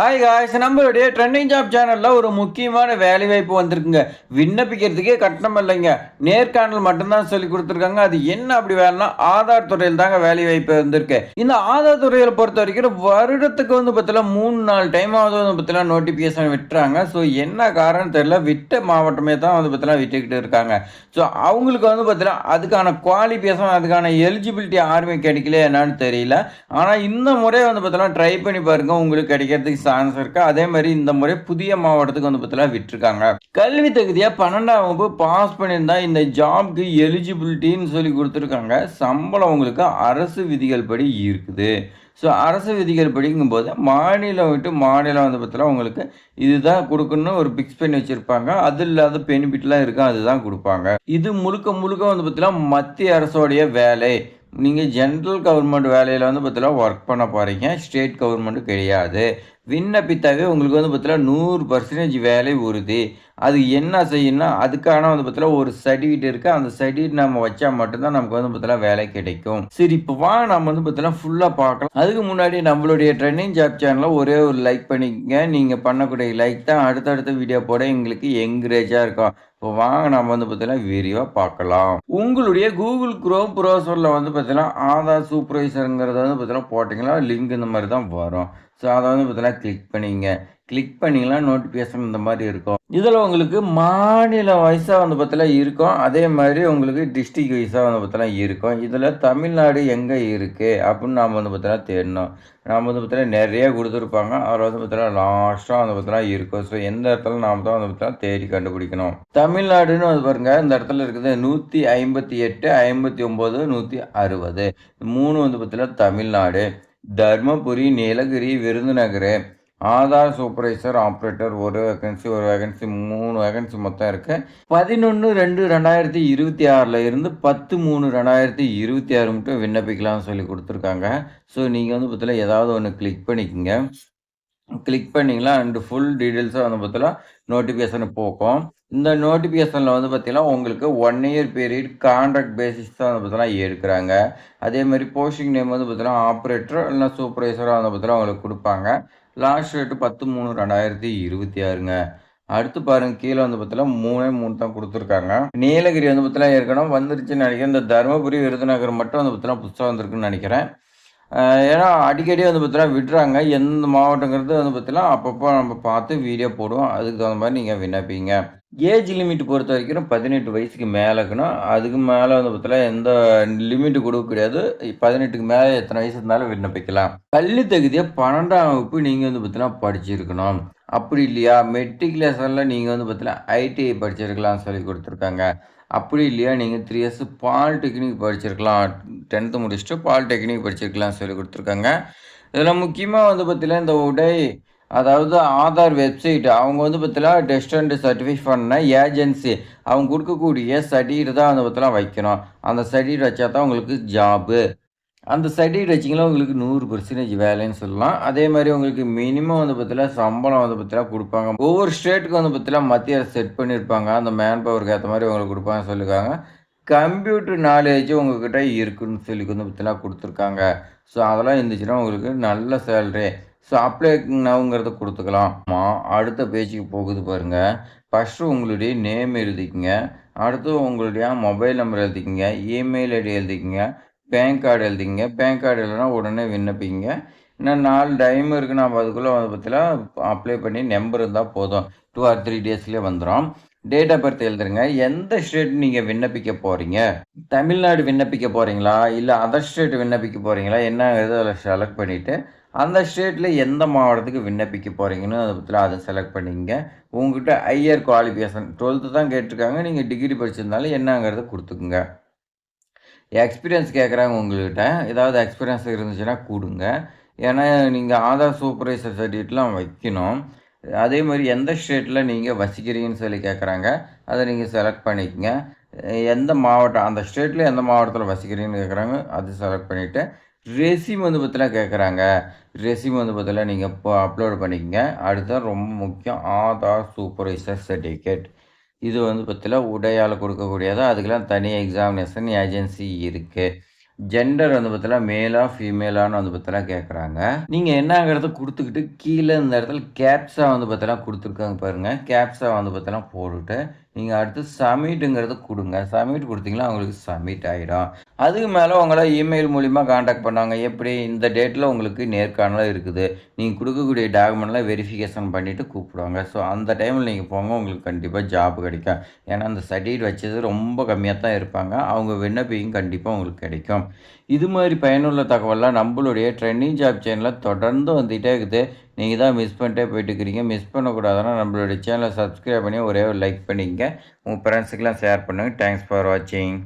Hi guys நம்மளுடைய trending job சேனலில் ஒரு முக்கியமான வேலை வாய்ப்பு வந்திருக்குங்க. விண்ணப்பிக்கிறதுக்கே கட்டணம் இல்லைங்க. நேர்காணல் மட்டும்தான் சொல்லி கொடுத்துருக்காங்க. அது என்ன அப்படி வேலைன்னா ஆதார் துறையில் தாங்க வேலை வாய்ப்பு வந்திருக்கு. இந்த ஆதார் துறையில் பொறுத்த வரைக்கும் வருடத்துக்கு வந்து பார்த்தீங்கன்னா மூணு நாலு டைம் ஆகுது வந்து பார்த்தீங்கன்னா நோட்டிஃபிகேஷன் விட்டுறாங்க. ஸோ என்ன காரணம் தெரியல. விட்ட மாவட்டமே தான் வந்து பார்த்தீங்கன்னா விட்டுக்கிட்டு இருக்காங்க. ஸோ அவங்களுக்கு வந்து பார்த்தீங்கன்னா அதுக்கான குவாலிஃபிகேஷன் அதுக்கான எலிஜிபிலிட்டி யாருமே கிடைக்கல என்னன்னு தெரியல. ஆனால் இந்த முறை வந்து பார்த்தீங்கன்னா ட்ரை பண்ணி பாருங்கள் உங்களுக்கு கிடைக்கிறதுக்கு சான்ஸ் இருக்கு? அதே மாதிரி இந்த முறை புதிய மாவட்டத்துக்கு வந்து பார்த்தீங்கன்னா விட்டுருக்காங்க. கல்வி தகுதியா பன்னெண்டாம் வகுப்பு பாஸ் பண்ணியிருந்தா இந்த ஜாப்க்கு எலிஜிபிலிட்டின்னு சொல்லி கொடுத்துருக்காங்க. சம்பளம் உங்களுக்கு அரசு விதிகள் படி இருக்குது. ஸோ அரசு விதிகள் படிக்கும்போது மாநிலம் விட்டு மாநிலம் வந்து பார்த்தீங்கன்னா உங்களுக்கு இதுதான் கொடுக்கணும்னு ஒரு பிக்ஸ் பண்ணி வச்சுருப்பாங்க. அது இல்லாத பெனிஃபிட்லாம் இருக்கும் அதுதான் கொடுப்பாங்க. இது முழுக்க முழுக்க வந்து பார்த்தீங்கன்னா மத்திய அரசோடைய வேலை. நீங்கள் ஜென்ரல் கவர்மெண்ட் வேலையில் வந்து பார்த்தீங்கன்னா ஒர்க் பண்ண போகிறீங்க ஸ்டேட் கவர்மெண்ட்டு கிடையாது. விண்ணப்பித்தாவே உங்களுக்கு வந்து பார்த்தீங்கன்னா நூறு பர்சன்டேஜ் வேலை உறுதி. அது என்ன செய்யணும்னா அதுக்கான வந்து பார்த்தீங்கன்னா ஒரு சர்டிஃபிகேட் இருக்குது அந்த சர்டிஃபிகேட் நம்ம வச்சா மட்டும்தான் நமக்கு வந்து பார்த்தீங்கன்னா வேலை கிடைக்கும். சரி இப்போ வா நம்ம வந்து பார்த்தீங்கன்னா ஃபுல்லாக பார்க்கலாம். அதுக்கு முன்னாடி நம்மளுடைய ட்ரெண்டிங் ஜாப் சேனலில் ஒரே ஒரு லைக் பண்ணிக்கங்க. நீங்கள் பண்ணக்கூடிய லைக் தான் அடுத்தடுத்த வீடியோ போட எங்களுக்கு என்கரேஜாக இருக்கும். இப்போ வாங்க நம்ம வந்து பார்த்தீங்கன்னா விரிவாக பார்க்கலாம். உங்களுடைய கூகுள் குரோம் ப்ரௌசரில் வந்து பார்த்தீங்கன்னா ஆதார் சூப்பர்வைசருங்கிறத வந்து பார்த்தீங்கன்னா போட்டிங்கன்னா லிங்க் இந்த மாதிரி தான் வரும். ஸோ அதை வந்து பார்த்தீங்கன்னா கிளிக் பண்ணிங்க. கிளிக் பண்ணிங்கன்னா நோட்டிஃபிகேஷன் இந்த மாதிரி இருக்கும். இதில் உங்களுக்கு மாநில வயசாக வந்து பார்த்தலாம் இருக்கும். அதே மாதிரி உங்களுக்கு டிஸ்ட்ரிக் வைஸாக வந்து பார்த்தலாம் இருக்கும். இதில் தமிழ்நாடு எங்கே இருக்குது அப்படின்னு நாம் வந்து பார்த்தீங்கன்னா தேடணும். நாம் வந்து பார்த்தீங்கன்னா நிறைய கொடுத்துருப்பாங்க. அதில் வந்து பார்த்தீங்கன்னா லாஸ்ட்டாக வந்து பார்த்தீங்கன்னா இருக்கும். ஸோ எந்த இடத்துல நாம் தான் வந்து பார்த்தீங்கன்னா தேடி கண்டுபிடிக்கணும். தமிழ்நாடுன்னு வந்து பாருங்கள் இந்த இடத்துல இருக்குது நூற்றி ஐம்பத்தி எட்டு ஐம்பத்தி ஒம்பது நூற்றி அறுபது. மூணு வந்து பார்த்தீங்கன்னா தமிழ்நாடு. தர்மபுரி நீலகிரி விருதுநகர். ஆதார் சூப்பர்வைசர் ஆப்ரேட்டர் ஒரு வேகன்சி ஒரு வேகன்சி மூணு வேகன்சி மொத்தம் இருக்குது பதினொன்று ரெண்டு ரெண்டாயிரத்தி இருபத்தி ஆறில் இருந்து பத்து மூணு ரெண்டாயிரத்தி இருபத்தி ஆறு மட்டும் விண்ணப்பிக்கலாம்னு சொல்லி கொடுத்துருக்காங்க. ஸோ நீங்கள் வந்து பார்த்தீங்கன்னா ஏதாவது ஒன்று கிளிக் பண்ணிக்கோங்க. கிளிக் பண்ணிங்களா அண்டு ஃபுல் டீட்டெயில்ஸாக வந்து பார்த்தீங்கன்னா நோட்டிஃபிகேஷன் போக்கும் இந்த நோட்டிஃபிகேஷனில் வந்து பார்த்தீங்கன்னா உங்களுக்கு one year period contract basis தான் வந்து பார்த்தீங்கன்னா எடுக்கிறாங்க அதே மாதிரி போஸ்டிங் நேம் வந்து பார்த்தீங்கன்னா ஆப்ரேட்டர் இல்லைனா சூப்பர்வைசராக வந்து பார்த்தீங்கன்னா உங்களுக்கு கொடுப்பாங்க. லாஸ்ட் ரேட்டு பத்து மூணு ரெண்டாயிரத்தி இருபத்தி ஆறுங்க. அடுத்து பாருங்க கீழே வந்து பார்த்தீங்கன்னா மூணே மூணு தான் கொடுத்துருக்காங்க. நீலகிரி வந்து பார்த்தீங்கன்னா ஏற்கனவே வந்துருச்சுன்னு நினைக்கிறேன். இந்த தருமபுரி விருதுநகர் மட்டும் வந்து பார்த்தீங்கன்னா புதுசாக வந்திருக்குன்னு நினைக்கிறேன். ஏன்னா அடிக்கடி வந்து பார்த்தீங்கன்னா விடுறாங்க. எந்த மாவட்டங்கிறது வந்து பார்த்தீங்கன்னா அப்பப்போ நம்ம பார்த்து வீடியோ போடுவோம். அதுக்கு தகுந்த மாதிரி நீங்கள் விண்ணப்பிங்க. ஏஜ் லிமிட் பொறுத்த வரைக்கும் பதினெட்டு வயசுக்கு மேலே இருக்கணும். அதுக்கு மேலே வந்து பார்த்தீங்கன்னா எந்த லிமிட்டு கொடுக்க கிடையாது. பதினெட்டுக்கு மேலே எத்தனை வயசு இருந்தாலும் விண்ணப்பிக்கலாம். கல்வி தகுதியை பன்னெண்டாம் வகுப்பு நீங்கள் வந்து பார்த்தீங்கன்னா படிச்சிருக்கணும். அப்படி இல்லையா? மெட்ரிகுலேஷனில் நீங்கள் வந்து பார்த்தீங்கன்னா ஐடிஐ படிச்சிருக்கலாம்னு சொல்லி கொடுத்துருக்காங்க. அப்படி இல்லையா? நீங்கள் த்ரீ இயர்ஸ் பாலிடெக்னிக் படிச்சிருக்கலாம். டென்த்து முடிச்சுட்டு பாலிடெக்னிக் படிச்சிருக்கலாம் சொல்லி கொடுத்துருக்காங்க. இதில் முக்கியமாக வந்து பார்த்தீங்கன்னா இந்த உடை அதாவது ஆதார் வெப்சைட் அவங்க வந்து பார்த்தீங்கன்னா டெஸ்ட் அண்ட் சர்டிஃபை பண்ண ஏஜென்சி அவங்க கொடுக்கக்கூடிய சர்டிஃபிகேட் தான் வந்து பார்த்தீங்கன்னா வைக்கணும். அந்த சர்டிஃபிகேட் வச்சா தான் உங்களுக்கு ஜாபு அந்த சர்டிஃபிகேட் வச்சிங்களா உங்களுக்கு நூறு பர்சன்டேஜ் வேலைன்னு சொல்லலாம். அதே மாதிரி உங்களுக்கு மினிமம் வந்து பார்த்தீங்கன்னா சம்பளம் வந்து பார்த்தீங்கன்னா கொடுப்பாங்க. ஒவ்வொரு ஸ்டேட்டுக்கு வந்து பார்த்தீங்கன்னா மத்திய அரசு செட் பண்ணியிருப்பாங்க. அந்த மேன் பவருக்கு ஏற்ற மாதிரி உங்களுக்கு கொடுப்பாங்க சொல்லியிருக்காங்க. கம்ப்யூட்டர் நாலேஜ் உங்ககிட்ட இருக்குன்னு சொல்லி வந்து பார்த்தீங்கன்னா கொடுத்துருக்காங்க. ஸோ அதெல்லாம் இருந்துச்சுன்னா உங்களுக்கு நல்ல சேலரி ஸோ அப்ளை நவுங்கிறத கொடுத்துக்கலாம். அடுத்த பேஜுக்கு போகுது பாருங்கள் ஃபஸ்ட்டு உங்களுடைய நேம் எழுதிக்கிங்க. அடுத்து உங்களுடைய மொபைல் நம்பர் எழுதிக்கிங்க. இமெயில் ஐடி எழுதிக்கிங்க. பேன் கார்டு எழுதிங்க. பேன் கார்டு இல்லைனா உடனே விண்ணப்பிங்க. இன்னும் நாலு டைம் இருக்குது நம்ம அதுக்குள்ளே வந்து பார்த்தீங்கன்னா அப்ளை பண்ணி நம்பர் இருந்தால் போதும். டூ ஆர் த்ரீ டேஸ்லேயே வந்துடும் டேட் ஆஃப் பர்த் எழுதுருங்க. எந்த ஸ்டேட் நீங்கள் விண்ணப்பிக்க போகிறீங்க தமிழ்நாடு விண்ணப்பிக்க போகிறீங்களா இல்லை அதர் ஸ்டேட் விண்ணப்பிக்க போகிறீங்களா என்னங்கிறது அதில் செலக்ட் பண்ணிவிட்டு அந்த ஸ்டேட்டில் எந்த மாவட்டத்துக்கு விண்ணப்பிக்க போகிறீங்கன்னு அதை பற்றி அதை செலக்ட் பண்ணிங்க. உங்கள்கிட்ட ஐயர் குவாலிஃபிகேஷன் டுவெல்த்து தான் கேட்டிருக்காங்க. நீங்கள் டிகிரி படிச்சிருந்தாலும் என்னங்கிறத கொடுத்துக்குங்க. எக்ஸ்பீரியன்ஸ் கேட்குறாங்க உங்கள்கிட்ட ஏதாவது எக்ஸ்பீரியன்ஸ் இருந்துச்சுன்னா கொடுங்க. ஏன்னா நீங்கள் ஆதார் சூப்பர்வைசர் சர்டிஃபிகேட்லாம் வைக்கணும். அதே மாதிரி எந்த ஸ்டேட்டில் நீங்கள் வசிக்கிறீங்கன்னு சொல்லி கேட்குறாங்க அதை நீங்கள் செலக்ட் பண்ணிக்கங்க. எந்த மாவட்டம் அந்த ஸ்டேட்டில் எந்த மாவட்டத்தில் வசிக்கிறீங்கன்னு கேட்குறாங்க அது செலக்ட் பண்ணிவிட்டு ரெசிம் வந்து பற்றிலாம் கேட்குறாங்க ரெசிம் வந்து பற்றிலாம் நீங்கள் இப்போ அப்லோட் பண்ணிக்கங்க. அடுத்த ரொம்ப முக்கியம் ஆதார் சூப்பர்வைசர் சர்டிஃபிகேட் இது வந்து பற்றில உடையால் கொடுக்கக்கூடியது அதுக்கெல்லாம் தனி எக்ஸாமினேஷன் ஏஜென்சி இருக்குது ஜெண்டர் வந்து பார்த்தீங்கன்னா மேலா ஃபீமேலான்னு வந்து பார்த்தீங்கன்னா கேட்குறாங்க நீங்கள் என்னங்கிறத கொடுத்துக்கிட்டு கீழே இந்த இடத்துல கேப்ஸாக வந்து பார்த்தீங்கன்னா கொடுத்துருக்காங்க பாருங்கள் கேப்ஸாக வந்து பார்த்தீங்கன்னா போட்டுட்டு நீங்கள் அடுத்து சமிட்டுங்கிறது கொடுங்க. சமிட் கொடுத்தீங்கன்னா அவங்களுக்கு சப்மிட் ஆகிடும் அதுக்கு மேலே உங்களை இமெயில் மூலிமா காண்டாக்ட் பண்ணாங்க. எப்படி? இந்த டேட்டில் உங்களுக்கு நேர்காணலாக இருக்குது. நீங்கள் கொடுக்கக்கூடிய டாக்குமெண்ட்லாம் வெரிஃபிகேஷன் பண்ணிவிட்டு கூப்பிடுவாங்க. ஸோ அந்த டைமில் நீங்கள் போங்க. உங்களுக்கு கண்டிப்பாக ஜாப் கிடைக்கும். ஏன்னா அந்த சர்டிஃபிகேட் வச்சது ரொம்ப கம்மியாக தான் இருப்பாங்க. அவங்க விண்ணப்பிக்கும் கண்டிப்பாக உங்களுக்கு கிடைக்கும். இது மாதிரி பயனுள்ள தகவலாம் நம்மளுடைய ட்ரெண்டிங் ஜாப் சேனலில் தொடர்ந்து வந்துகிட்டே இருக்குது. நீங்கள் தான் மிஸ் பண்ணிட்டே போயிட்டு இருக்கிறீங்க மிஸ் பண்ணக்கூடாதுன்னா நம்மளுடைய சேனலை சப்ஸ்கிரைப் பண்ணி ஒரே ஒரு லைக் பண்ணிக்கங்க. உங்கள் ஃப்ரெண்ட்ஸுக்கெலாம் ஷேர் பண்ணுங்கள் தேங்க்ஸ் ஃபார் வாட்சிங்